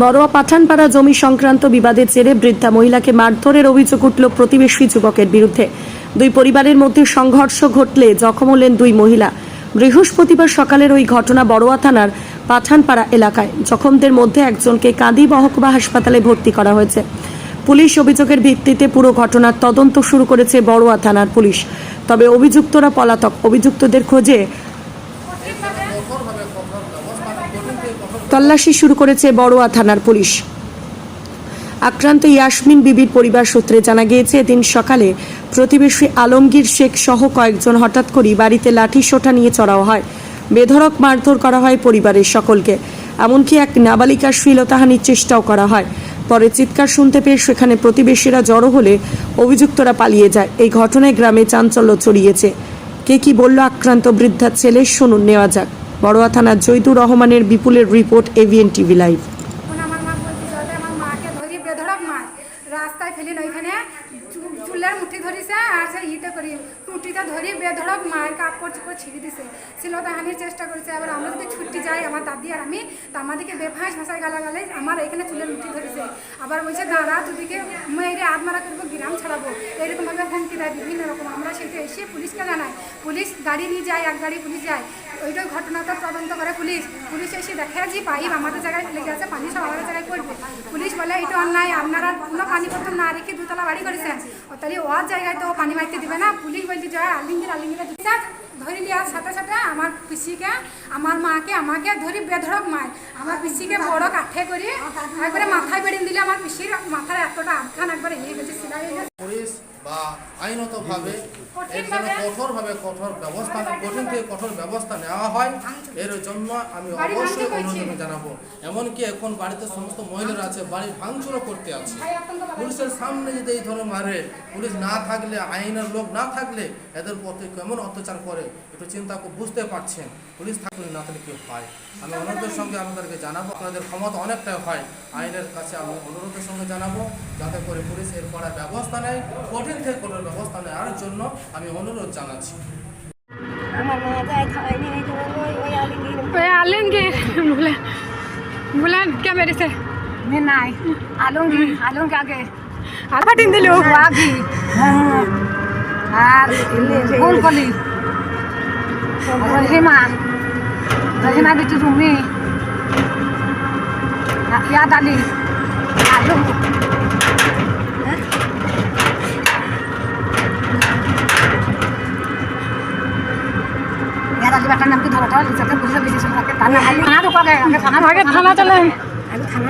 বড়োয়া পাঠানপাড়া জমি সংক্রান্ত বিবাদের জেরে বৃদ্ধা মহিলাকে মারধরের অভিযোগ উঠল প্রতিবেশী যুবকের বিরুদ্ধে। দুই পরিবারের মধ্যে সংঘর্ষ ঘটলে জখম হলেন দুই মহিলা। বৃহস্পতিবার সকালের ওই ঘটনা বড়োয়া থানার পাঠানপাড়া এলাকায়। জখমদের মধ্যে একজনকে কাঁদি মহকুমা হাসপাতালে ভর্তি করা হয়েছে। পুলিশ অভিযোগের ভিত্তিতে পুরো ঘটনার তদন্ত শুরু করেছে বড়োয়া থানার পুলিশ। তবে অভিযুক্তরা পলাতক। অভিযুক্তদের খোঁজে তল্লাশি শুরু করেছে বড়োয়া থানার পুলিশ। আক্রান্ত ইয়াসমিন বিবির পরিবার সূত্রে জানা গিয়েছে, এদিন সকালে প্রতিবেশী আলমগীর শেখ সহ কয়েকজন হঠাৎ করেই বাড়িতে লাঠি সোটা নিয়ে চড়াও হয়। বেধড়ক মারধর করা হয় পরিবারের সকলকে। এমনকি এক নাবালিকার শ্লীলতাহানির চেষ্টাও করা হয়। পরে চিৎকার শুনতে পেয়ে সেখানে প্রতিবেশীরা জড়ো হলে অভিযুক্তরা পালিয়ে যায়। এই ঘটনায় গ্রামে চাঞ্চল্য ছড়িয়েছে। কে কি বলল আক্রান্ত বৃদ্ধার ছেলে? শুনুন, নেওয়া যাক। বড়োয়া থানার জৈদুর রহমানের বিপুলের রিপোর্ট এভিএন টিভি লাইভ। রাস্তায় ফেলিন ওইখানে চুলের মুঠি ধরিছে, আর সে ইতে করি, টুটিতে ধরি, বেধড়ক মার, কাপড় চোপড় ছিঁড়ে দিছে। শিলতা হানির চেষ্টা করেছে আবার আমরা যদি ছুটি যাই, আমার দাদি আর আমি, তা আমাদেরকে বেফাঁস ভাষায় গালাগালে, আমার এখানে চুলের মুঠি ধরেছে। আবার বলছে দাঁড়া দুদিকে মেয়েরে আত্মারা করব, গ্রাম ছাড়াবো এরকমভাবে হুমকি দেয় বিভিন্ন রকম। আমরা সেটা এসে পুলিশকে জানাই। পুলিশ গাড়ি নিয়ে যায়, এক গাড়ি পুলিশ যায়। ওইটাই ঘটনাটা তদন্ত করে পুলিশ। পুলিশ এসে দেখে যে পাইপ আমাদের জায়গায় লেগে আছে, পানি সব আমাদের জায়গায় পড়বে। পুলিশ বলে, এটা অন্যায়। আপনারা কোনো পানি পত্র না রেখে দুতলা বাড়ি করেছেন। তাহলে ওর জায়গায় তো পানি মারতে দিবে না। পুলিশ বলছে যে আলিঙ্গির আলিঙ্গিরা দিচ্ছে ধরে নেওয়ার সাথে সাথে আমার পিসিকে, আমার মাকে, আমাকে ধরি বেধড়ক মার। আমার পিসিকে বড় কাঠে করে, একবারে মাথায় বেড়ে দিলে আমার পিসির মাথার এতটা আটখান একবারে ইয়ে গেছে, সিলাই হয়ে পাবে জন্য কঠোরভাবে কঠোর ব্যবস্থা কঠিন থেকে কঠোর ব্যবস্থা নেওয়া হয়। এর জন্য আমি অবশ্যই অনুরোধ জানাব। এমনকি এখন বাড়িতে সমস্ত মহিলারা আছে বাড়ি ভাঙচুরও করতে আছে। পুলিশের সামনে যদি এই ধরনের মারে পুলিশ না থাকলে আইনের লোক না থাকলে এদের প্রতি কেমন অত্যাচার করে একটু চিন্তা বুঝতে পারছেন। পুলিশ থাকলে না থাকলে কেউ হয়? আমি অনুরোধের সঙ্গে আপনাদেরকে জানাব আপনাদের ক্ষমতা অনেকটাই হয়। আইনের কাছে আমি অনুরোধের সঙ্গে জানাব যাতে করে পুলিশ এর করা ব্যবস্থা নেয় কঠিন থেকে কঠোর ব্যবস্থা নেওয়ার জন্য আমি অনুরোধ জানাচ্ছি। আলিঙ্গির ওই আলমগীর বলে বলেন কে মেরেছে? নাই। আলঙ্গি আলঙ্গি আগে। আর ফাটিন দিল। আগে। আর ফুল কলি রহিমা রহিমা বিটু রুমি ইয়াদ আলী আলু ইয়াদ আলী বাটার নাম কি ধরা ধরা লিখতে বুঝতে পেরেছি তার নাম থানা ঢোকা আগে থানা আগে থানা চলে। আমি থানা